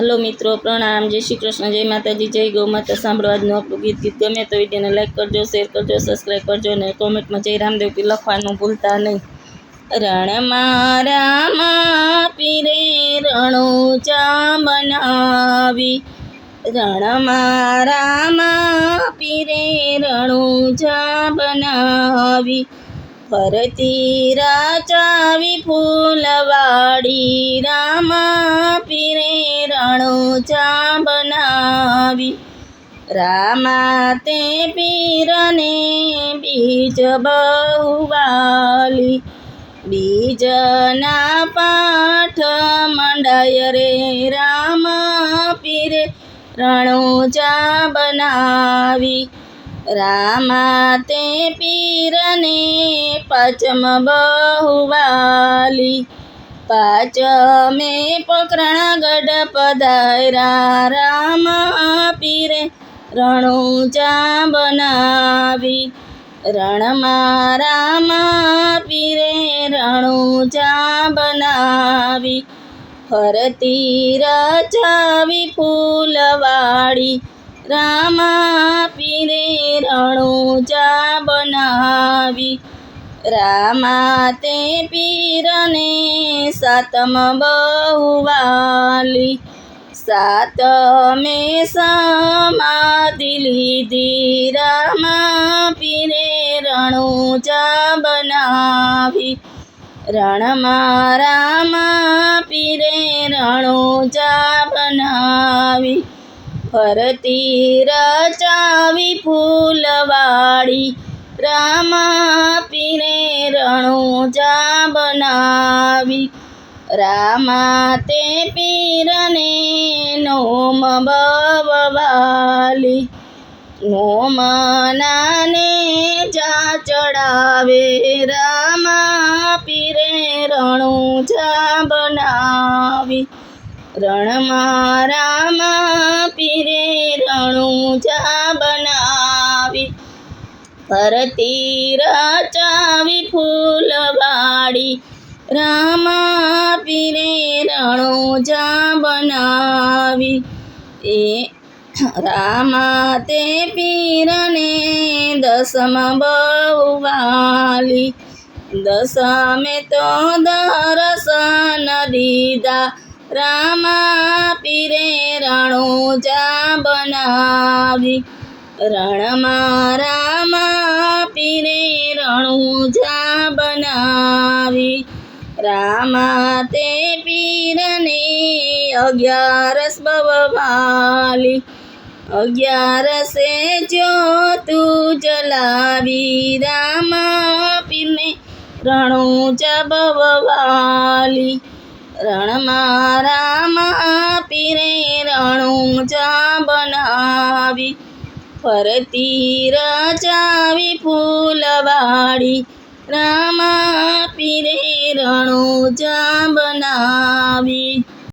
Hello મિત્રો, પ્રણામ. જય શ્રી કૃષ્ણ. જય માતાજી, જય ગૌ માતા. સાંભળવાનું આપણું ગીત. ગીત ગમે તો વિડીયોને લાઈક કરજો શેર કરજો સબસ્ક્રાઈબ કરજો અને કોમેન્ટમાં જય રામદેવ પી લખવાનું ભૂલતા નહીં. રણમાં રામા પીરે રણુચા બનાવી રણમાં રામા પીરે રણુચા બનાવી ફરતી રાચાવી ફૂલવાડી રામા રણુચા બનાવી રામા તે પીરને બીજ બહુવાલી. બીજના પાઠ મંડાય રે રામ પીરે. રણુચા બનાવી રામા તે પીરને પચમ બહુવાલી. પાચમે પકરણ ગઢ પધારા રામ પીરે રણુચા બનાવી રણમાં રામ પીરે રણુચા બનાવી ફરતી રચાવી ફૂલવાળી રામા પીરે રણુચા બનાવી રામા તે પીરને સાતમ બહુવાલી. સાતમે સમાધિ લીધી રામા પીરે રણુચા બનાવી. રણમાં રામા પીરે રણુચા બનાવી. ફરતી રચાવી ફૂલવાળી રામા રણુચા બનાવી, રામા તે પીરને નોમ બવાલી નોમનાને જા ચડાવે, રામા પીરે રણુચા બનાવી. રણમાં રામા પીરે રણુજા બનાવી. ફરતી રચાવી ફૂલવાડી રામા પીરે જા બનાવી. એ રામા તે પીરને દસમ બહુવાલી. દસમે તો દરસન દીધા. રામા પીરે રણુચા બનાવી. રણમાં રામા પીરે રણુજા બનાવી. રામા તે પીરને અગિયારસ બવાલી અગિયારસે જ્યોતું જલાવી. રામા પીરને રણુજા બવાલી રણમાં રામા પીરે રણુજા બનાવી. ફરતી રચાવી ફૂલવાડી રામા પીરે રણુચા બનાવી